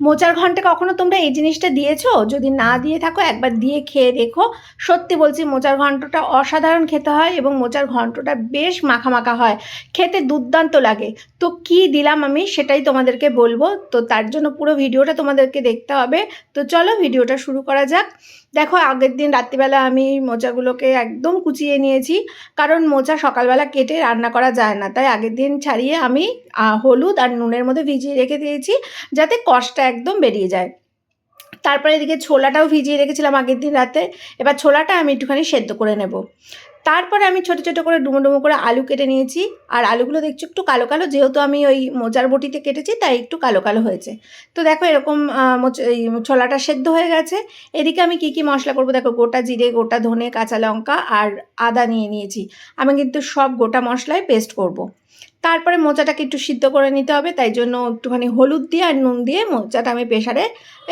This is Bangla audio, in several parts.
মোচার ঘন্টে কখনো তোমরা এই জিনিসটা দিয়েছ? যদি না দিয়ে থাকো, একবার দিয়ে খেয়ে দেখো। সত্যি বলছি, মোচার ঘন্টটা অসাধারণ খেতে হয় এবং মোচার ঘন্টটা বেশ মাখা মাখা হয়। খেতে দুর্দান্ত লাগে। তো কি দিলাম আমি সেটাই তোমাদেরকে বলব। তো তার জন্য পুরো ভিডিওটা তোমাদেরকে দেখতে হবে। তো চলো ভিডিওটা শুরু করা যাক। দেখো, আগের দিন রাত্রিবেলা আমি মোচাগুলোকে একদম কুচিয়ে নিয়েছি। কারণ মোচা সকালবেলা কেটে রান্না করা যায় না। তাই আগের দিন ছাড়িয়ে আমি হলুদ আর নুনের মধ্যে ভিজিয়ে রেখে দিয়েছি। যাতে কষটা একদম বেরিয়ে যায়। তারপরে এদিকে ছোলাটাও ভিজিয়ে রেখেছিলাম আগের দিন রাতে। এবার ছোলাটা আমি একটুখানি সেদ্ধ করে নেব। তারপরে আমি ছোটো ছোটো করে ডুমো ডুমো করে আলু কেটে নিয়েছি। আর আলুগুলো দেখছি একটু কালো কালো, যেহেতু আমি ওই মোজার বটিতে কেটেছি, তাই একটু কালো কালো হয়েছে। তো দেখো এরকম এই ছোলাটা সেদ্ধ হয়ে গেছে। এদিকে আমি কি কি মশলা করব? দেখো গোটা জিরে, গোটা ধনে, কাঁচা লঙ্কা আর আদা নিয়ে নিয়েছি। আমি কিন্তু সব গোটা মশলায় পেস্ট করব। তারপরে মোচাটাকে একটু সিদ্ধ করে নিতে হবে, তাই জন্য একটুখানি হলুদ দিয়ে আর নুন দিয়ে মোচাটা আমি প্রেশারে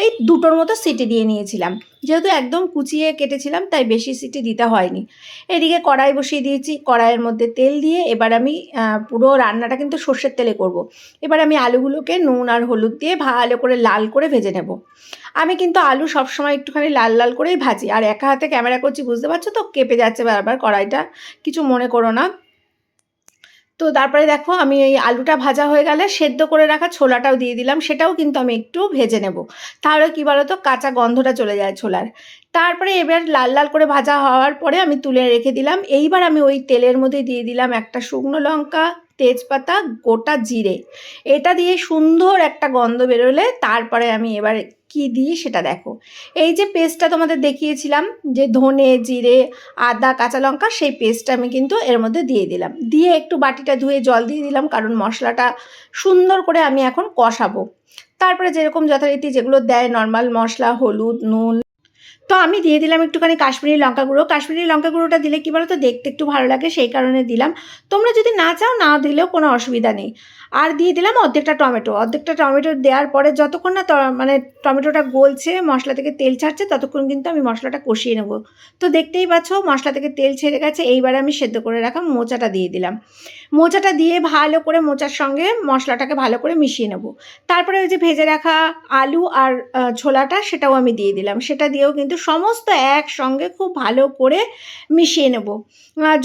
এই দুটোর মতো সিটি দিয়ে নিয়েছিলাম। যেহেতু একদম কুচিয়ে কেটেছিলাম, তাই বেশি সিটি দিতে হয়নি। এদিকে কড়াই বসিয়ে দিয়েছি, কড়াইয়ের মধ্যে তেল দিয়ে এবার আমি পুরো রান্নাটা কিন্তু সর্ষের তেলে করব। এবার আমি আলুগুলোকে নুন আর হলুদ দিয়ে ভালো করে লাল করে ভেজে নেব। আমি কিন্তু আলু সবসময় একটুখানি লাল লাল করেই ভাজি, আর একা হাতে ক্যামেরা করছি, বুঝতে পারছ তো? কেঁপে যাচ্ছে বারবার কড়াইটা। কিছু মনে করো না। তো তারপরে দেখো আমি এই আলুটা ভাজা হয়ে গেলে সেদ্ধ করে রাখা ছোলাটাও দিয়ে দিলাম, সেটাও কিন্তু আমি একটু ভেজে নেব। তাহলে কী বলো তো কাঁচা গন্ধটা চলে যায় ছোলার। তারপরে এবার লাল লাল করে ভাজা হওয়ার পরে আমি তুলে রেখে দিলাম। এইবার আমি ওই তেলের মধ্যে দিয়ে দিলাম একটা শুকনো লঙ্কা তেজপাতা, গোটা জিরে। এটা দিয়ে সুন্দর একটা গন্ধ বেরোলে তারপরে আমি এবার কি দিই সেটা দেখো। এই যে পেস্টটা তোমাদের দেখিয়েছিলাম, যে ধনে, জিরে, আদা, কাঁচা লঙ্কা, সেই পেস্টটা আমি কিন্তু এর মধ্যে দিয়ে দিলাম। দিয়ে একটু বাটিটা ধুয়ে জল দিয়ে দিলাম, কারণ মশলাটা সুন্দর করে আমি এখন কষাবো। তারপরে যেরকম যথারীতি যেগুলো দেয় নর্মাল মশলা, হলুদ, নুন তো আমি দিয়ে দিলাম একটুখানি কাশ্মীরি লঙ্কা গুঁড়ো। কাশ্মীরি লঙ্কা গুঁড়োটা দিলে কী বলো তো দেখতে একটু ভালো লাগে, সেই কারণে দিলাম। তোমরা যদি না চাও, না দিলেও কোনো অসুবিধা নেই। আর দিয়ে দিলাম অর্ধেকটা টমেটো। অর্ধেকটা টমেটো দেওয়ার পরে যতক্ষণ না মানে টমেটোটা গলছে, মশলা থেকে তেল ছাড়ছে, ততক্ষণ কিন্তু আমি মশলাটা কষিয়ে নেব। তো দেখতেই পাচ্ছ, মশলা থেকে তেল ছেড়ে গেছে। এইবারে আমি সেদ্ধ করে রাখা মোচাটা দিয়ে দিলাম। মোচাটা দিয়ে ভালো করে মোচার সঙ্গে মশলাটাকে ভালো করে মিশিয়ে নেব। তারপরে ওই যে ভেজে রাখা আলু আর ছোলাটা সেটাও আমি দিয়ে দিলাম। সেটা দিয়েও কিন্তু সমস্ত একসঙ্গে খুব ভালো করে মিশিয়ে নেব।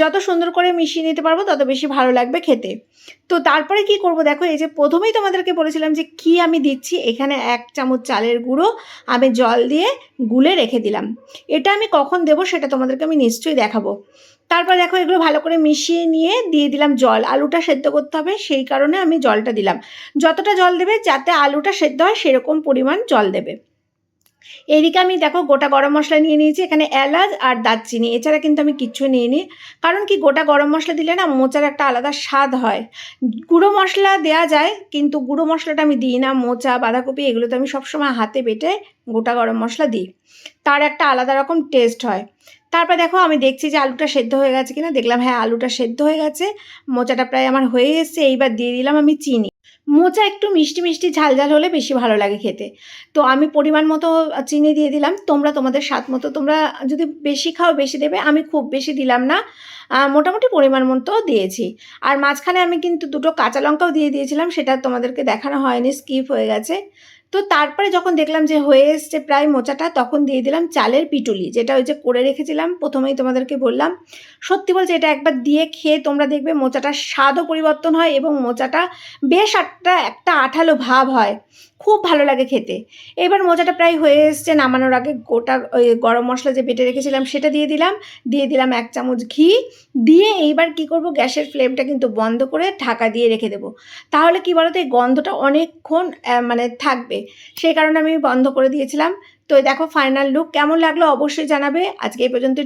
যত সুন্দর করে মিশিয়ে নিতে পারব তত বেশি ভালো লাগবে খেতে। তো তারপরে কি করব? দেখো, এই যে প্রথমেই তোমাদেরকে বলেছিলাম যে কি আমি দিচ্ছি, এখানে এক চামচ চালের গুঁড়ো, আমি জল দিয়ে গুলে রেখে দিলাম। এটা আমি কখন দেবো সেটা তোমাদেরকে আমি নিশ্চয়ই দেখাবো। তারপর দেখো, এগুলো ভালো করে মিশিয়ে নিয়ে দিয়ে দিলাম জল। আলুটা সেদ্ধ করতে হবে, সেই কারণে আমি জলটা দিলাম। যতটা জল দেবে, যাতে আলুটা সেদ্ধ হয়, সেরকম পরিমাণ জল দেবে। এদিকে আমি দেখো গোটা গরম মশলা নিয়ে নিয়েছি, এখানে এলাচ আর দারচিনি। এছাড়া কিন্তু আমি কিচ্ছু নিইনি, কারণ কি গোটা গরম মশলা দিলে না মোচার একটা আলাদা স্বাদ হয়। গুঁড়ো মশলা দেওয়া যায়, কিন্তু গুঁড়ো মশলাটা আমি দিই না, মোচা, বাঁধাকপি এগুলো তো আমি সবসময় হাতে বেটে গোটা গরম মশলা দিই। তার একটা আলাদা রকম টেস্ট হয়। তারপর দেখো আমি দেখছি যে আলুটা সেদ্ধ হয়ে গেছে কিনা, দেখলাম হ্যাঁ আলুটা সেদ্ধ হয়ে গেছে, মোচাটা প্রায় আমার হয়ে এসছে, এইবার দিয়ে দিলাম আমি চিনি। মোচা একটু মিষ্টি মিষ্টি ঝাল ঝাল হলে বেশি ভালো লাগে খেতে। তো আমি পরিমাণ মতো চিনি দিয়ে দিলাম। তোমরা তোমাদের স্বাদ মতো, তোমরা যদি বেশি খাও, বেশি দেবে। আমি খুব বেশি দিলাম না। মোটামুটি পরিমাণ মতো দিয়েছি। আর মাঝখানে আমি কিন্তু দুটো কাঁচা লঙ্কাও দিয়ে দিয়েছিলাম। সেটা তোমাদেরকে দেখানো হয়নি স্কিপ হয়ে গেছে। তো তারপরে যখন দেখলাম যে হয়ে এসছে প্রায় মোচাটা, তখন দিয়ে দিলাম চালের পিটুলি, যেটা ওই যে করে রেখেছিলাম, প্রথমেই তোমাদেরকে বললাম। সত্যি বলছে এটা একবার দিয়ে খেয়ে তোমরা দেখবে মোচাটার স্বাদও পরিবর্তন হয় এবং মোচাটা বেশ একটা একটা আঠালো ভাব হয়। খুব ভালো লাগে খেতে। এবার মোচাটা প্রায় হয়ে এসছে নামানোর আগে গোটা ওই গরম মশলা যে বেটে রেখেছিলাম সেটা দিয়ে দিলাম। দিয়ে দিলাম এক চামচ ঘি। দিয়ে এইবার কি করব, গ্যাসের ফ্লেমটা কিন্তু বন্ধ করে ঢাকা দিয়ে রেখে দেবো। তাহলে কি বলতো, এই গন্ধটা অনেকক্ষণ মানে থাকবে। সেই কারণে আমি বন্ধ করে দিয়েছিলাম। তো দেখো ফাইনাল লুক কেমন লাগল অবশ্যই জানাবে। আজকে এই পর্যন্ত